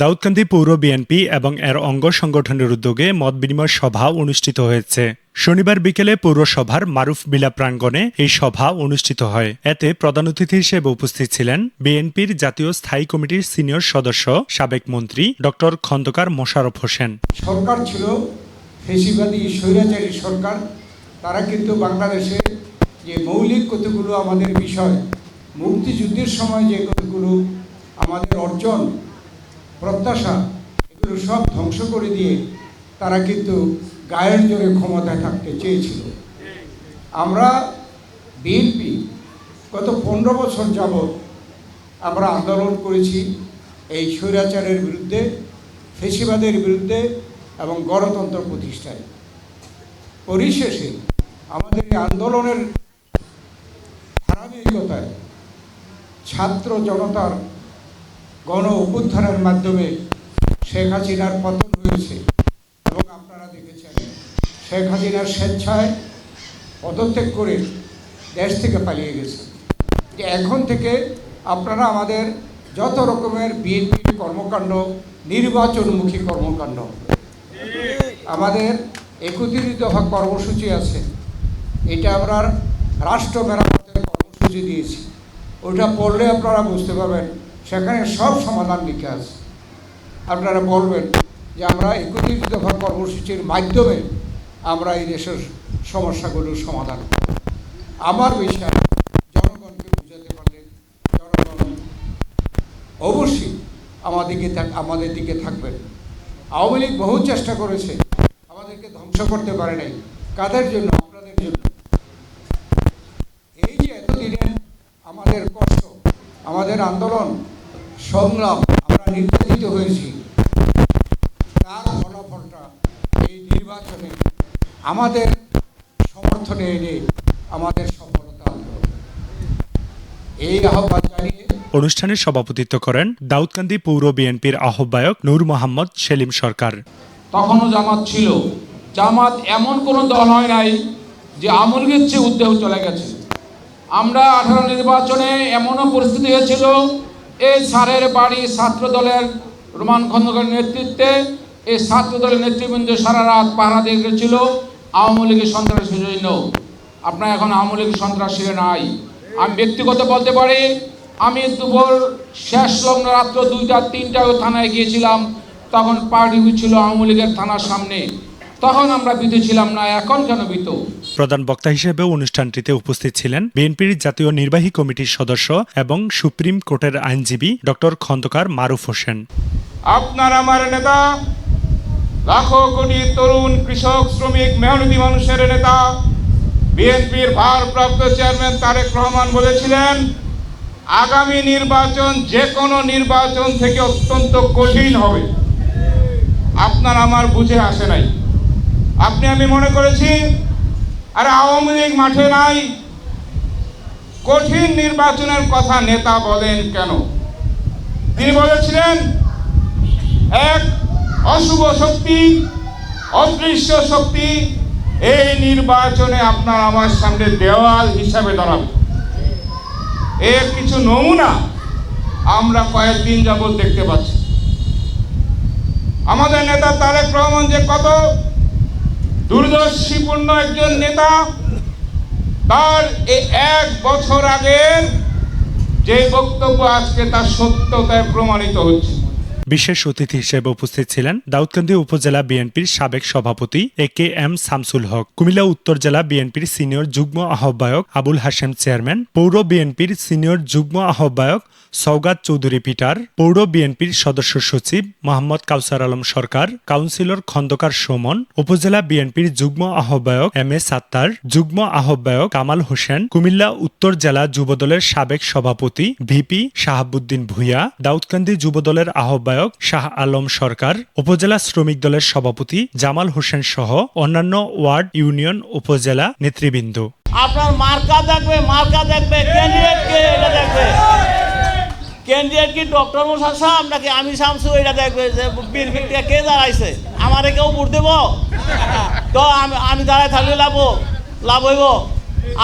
দাউদকান্দি পৌর বিএনপি এবং এর অঙ্গ সংগঠনের উদ্যোগে মত বিনিময় সভা অনুষ্ঠিত হয়েছে। শনিবার বিকেলে পৌরসভার মারুফ বিলা প্রাঙ্গণে এই সভা অনুষ্ঠিত হয়। এতে প্রধান অতিথি হিসেবে উপস্থিত ছিলেন বিএনপির জাতীয় স্থায়ী কমিটির সিনিয়র সদস্য, সাবেক মন্ত্রী ডক্টর খন্দকার মোশাররফ হোসেন। সরকার ছিল সরকার। তারা কিন্তু বাংলাদেশে যে মৌলিক কতগুলো আমাদের বিষয়, মুক্তিযুদ্ধের সময় যে কতগুলো আমাদের অর্জন প্রত্যাশা, এগুলো সব ধ্বংস করে দিয়ে তারা কিন্তু গায়ের জোরে ক্ষমতায় থাকতে চেয়েছিল। আমরা বিএনপি গত পনেরো বছর যাবৎ আমরা আন্দোলন করেছি এই স্বৈরাচারের বিরুদ্ধে, ফেসিবাদের বিরুদ্ধে এবং গণতন্ত্র প্রতিষ্ঠায়। পরিশেষে আমাদের এই আন্দোলনের ধারাবাহিকতায় ছাত্র জনতার গণ অভ্যুত্থানের মাধ্যমে শেখ হাসিনার পতন হয়েছে। এবং আপনারা দেখেছেন, শেখ হাসিনার স্বেচ্ছায় পদত্যাগ করে দেশ থেকে পালিয়ে গেছে। যে এখন থেকে আপনারা আমাদের যত রকমের বিএনপির কর্মকাণ্ড, নির্বাচনমুখী কর্মকাণ্ড, আমাদের একত্রিত হওয়া কর্মসূচি আছে। এটা আমরা রাষ্ট্র মেরামতের কর্মসূচি দিয়েছি। ওটা পড়লে আপনারা বুঝতে পারবেন সেখানে সব সমাধান লিখে আছে। আপনারা বলবেন যে আমরা একত্রিত দফা কর্মসূচির মাধ্যমে আমরা এই দেশের সমস্যাগুলোর সমাধান আমার বিশ্বাস, জনগণকে বুঝাতে পারলে জনগণ অবশ্যই আমাদেরকে আমাদের দিকে থাকবেন। আওয়ামী লীগ বহু চেষ্টা করেছে, আমাদেরকে ধ্বংস করতে পারে নাই। কাদের জন্য? আপনাদের জন্য। এই যে এতদিনের আমাদের কষ্ট, আমাদের আন্দোলন সংগ্রাম আমরা নির্যাতিত হয়েছি। তার ফলাফলটা এই নির্বাচনে আমাদের সমর্থনে এনে আমাদের সফলতা এই আহ্বান জানিয়ে অনুষ্ঠানে সভাপতিত্ব করেন দাউদকান্দি পৌর বিএনপির আহ্বায়ক নূর মোহাম্মদ সেলিম সরকার। তখনও জামাত ছিল। জামাত এমন কোনো দল হয় নাই যে আমলগের চেয়ে উদ্যোগ চলে গেছে। আমরা আঠারো নির্বাচনে এমনও পরিস্থিতি হয়েছিল এই সারের বাড়ি ছাত্র দলের রোমান খন্দকের নেতৃত্বে। এই ছাত্র দলের নেতৃবৃন্দ সারা রাত পাহারা দিয়ে গেছিল। আওয়ামী লীগের সন্ত্রাসীর জন্য। আপনার এখন আওয়ামী লীগ সন্ত্রাসী নাই। আমি ব্যক্তিগত বলতে পারি, আমি দুপুর শেষ লগ্ন রাত্র দুইটা তিনটা থানায় গিয়েছিলাম। তখন পার্টি ছিল আওয়ামী লীগের থানার সামনে। তখন আমরা বিধু ছিলাম না, এখন কেন বিত প্রধান বক্তা হিসেবে অনুষ্ঠানটিতে উপস্থিত ছিলেন বিএনপির জাতীয় নির্বাহী কমিটির সদস্য এবং সুপ্রিম কোর্টের আইনজীবী ডক্টর খন্দকার মারুফ হোসেন। আপনার আমার নেতা, লাখো কোটি তরুণ কৃষক, শ্রমিক, মেহনতি মানুষের নেতা, বিএনপির ভারপ্রাপ্ত চেয়ারম্যান তারেক রহমান বলেছিলেন, আগামী নির্বাচন যে কোনো নির্বাচন থেকে অত্যন্ত কঠিন হবে। আপনার আমার বুঝে আসে নাই। আপনি আমি মনে করেছি আরে আওয়ামী লীগ মাঠে নাই। কঠিন নির্বাচনের কথা নেতা বলেন কেন? তিনি বলেছিলেন, এক অশুভ শক্তি, অদৃশ্য শক্তি, এই নির্বাচনে আপনার আমার সামনে দেওয়াল হিসাবে দাঁড়াবে। এর কিছু নমুনা আমরা কয়েকদিন যাবৎ দেখতে পাচ্ছি। আমাদের নেতা তারেক রহমান যে কত দূরদর্শীপূর্ণ একজন নেতা, তার এই এক বছর আগের যে বক্তব্য আজকে তার সত্যতায় প্রমাণিত হচ্ছে। বিশেষ অতিথি হিসেবে উপস্থিত ছিলেন দাউদকান্দি উপজেলা বিএনপির সাবেক সভাপতি A K M Shamsul Haque, Cumilla উত্তর জেলা বিএনপির সিনিয়র যুগ্ম আহ্বায়ক আবুল হাশেম চেয়ারম্যান, পৌর বিএনপির সিনিয়র যুগ্ম আহ্বায়ক সৌগাত চৌধুরী পিটার, পৌর বিএনপির সদস্য সচিব মোহাম্মদ কাউসার আলম সরকার, কাউন্সিলর খন্দকার সোমন, উপজেলা বিএনপির যুগ্ম আহ্বায়ক এম এ সাত্তার, যুগ্ম আহ্বায়ক কামাল হোসেন, কুমিল্লা উত্তর জেলা যুবদলের সাবেক সভাপতি ভিপি শাহাবুদ্দিন ভূঁইয়া, দাউদকান্দি যুবদলের আহ্বায়ক শাহ আলম সরকার, উপজেলা শ্রমিক দলের সভাপতি জামাল হোসেন সহ অন্যান্য ওয়ার্ড, ইউনিয়ন, উপজেলা নেতৃবৃন্দ। আপনার মার্কা দেখবে মার্কা দেখবে কে ডক্টর সাহেব নাকি আমি এটা দেখবে যে থেকে কে দাঁড়াইছে? আমারে কেউ ভোট দেব? তো আমি আমি দাঁড়ায় থাকলে লাভ লাভ হইব।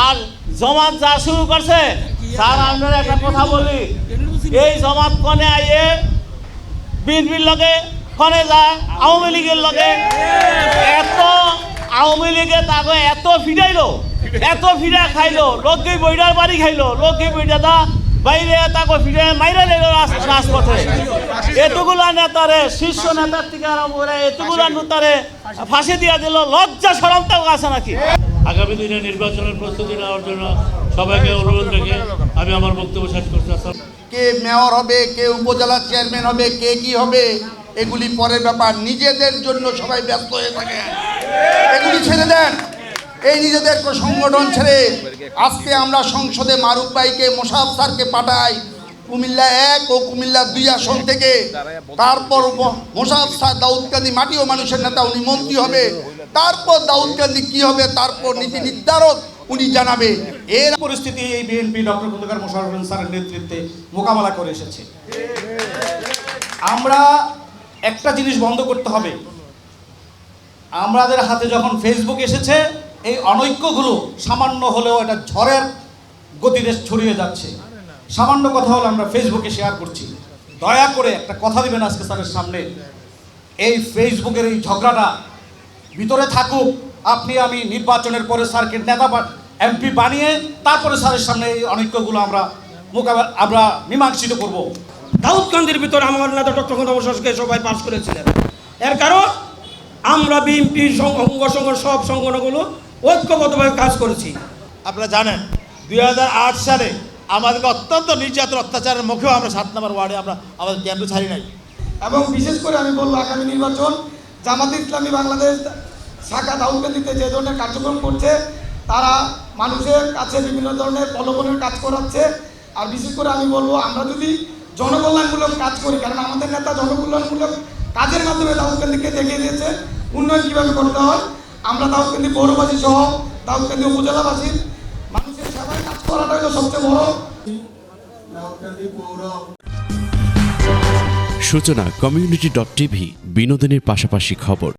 আর জমাত যা শুরু করছে, স্যার, আপনার একটা কথা বলি। এই জমাত কনে আইয়ে বিএনপির লগে ফনে যায় আওয়ামী লীগের লগে। এত আওয়ামী লীগে তাকে এত ফিরাইলো, এত ফিরা খাইলো লোককে বইটার বাড়ি খাইলো লোককে বইটা দা বাইরে তাকে ফিরে মাইরা রাস- রাজপথে। এতগুলা নেতারে, শীর্ষ নেতার থেকে আরম্ভ করে এতগুলা নেতারে ফাঁসি দিয়া দিল, লজ্জা সরম তাও আছে নাকি? আগামী দিনে নির্বাচনের প্রস্তুতি নেওয়ার জন্য সবাইকে অনুরোধ রেখে আমি আমার বক্তব্য শেষ করছি। কে মেয়র হবে, কে উপজেলা চেয়ারম্যান হবে, কে কি হবে, এগুলি পরের ব্যাপার। নিজেদের জন্য সবাই ব্যস্ত হয়ে থাকে। এগুলি ছেড়ে দেন। এই নিজেদের সংগঠন ছেড়ে আজকে আমরা সংসদে মারুফ ভাইকে মোশাফ স্যারকে পাঠাই। কুমিল্লা এক ও কুমিল্লা দুই আসন থেকে। তারপর মোশাফ স্যার দাউদকান্দি মাটি ও মানুষের নেতা, উনি মন্ত্রী হবে। তারপর দাউদকান্দি কি হবে, তারপর নীতি নির্ধারক উনি জানাবে। এর পরিস্থিতি এই বিএনপি ডক্টর খন্দকার মোশাররফ হোসেন স্যারের নেতৃত্বে মোকাবেলা করে এসেছে। আমরা একটা জিনিস বন্ধ করতে হবে। আমাদের হাতে যখন ফেসবুক এসেছে, এই অনৈক্যগুলো সামান্য হলেও এটা ঝড়ের গতিতে ছড়িয়ে যাচ্ছে। সামান্য কথা হলো আমরা ফেসবুকে শেয়ার করছি। দয়া করে একটা কথা দিবেন আজকে স্যারের সামনে। এই ফেসবুকের এই ঝগড়াটা ভিতরে থাকুক। আপনি আমি নির্বাচনের পরে স্যারকে নেতা এমপি বানিয়ে তারপরে স্যারের সামনে এই অনৈক্যগুলো আমরা মোকাবেলা আমরা মীমাংসিত করব। দাউদকান্দির ভিতরে আমার নেতা ডক্টর খন্দকারকে সবাই পাশ করেছিলেন। এর কারণ আমরা বিএনপি অঙ্গ সংঘ সব সংগঠনগুলো ঐক্যবদ্ধভাবে কাজ করেছি। আপনারা জানেন দুই হাজার আট সালে আমাদেরকে অত্যন্ত নির্যাতন অত্যাচারের মুখেও আমরা সাত নম্বর ওয়ার্ডে আমরা আমাদের ক্যাম্পে ছাড়ি নাই। এবং বিশেষ করে আমি বলব আগামী নির্বাচন জামাত ইসলামী বাংলাদেশ শাখা দাউদকান্দিতে যে ধরনের কার্যক্রম করছে তারা মানুষের কাছে বিভিন্ন ধরনের প্রলোভনের কাজ করাচ্ছে। আর বিশেষ করে আমি বলব, আমরা যদি জনকল্যাণমূলক কাজ করি, কারণ আমাদের নেতা জনকল্যাণমূলক কাজের মাধ্যমে দাউদকান্দিকে দেখিয়ে দিয়েছে, উন্নয়ন কীভাবে করতে হয়, আমরা দাউদকান্দি পৌরবাসী সহ দাউদকান্দি উপজেলাবাসীর মানুষের সেবায় কাজ করাটাই হলো সবচেয়ে বড়। সূচনা কমিউনিটি ডট টিভি বিনোদনের পাশাপাশি খবর।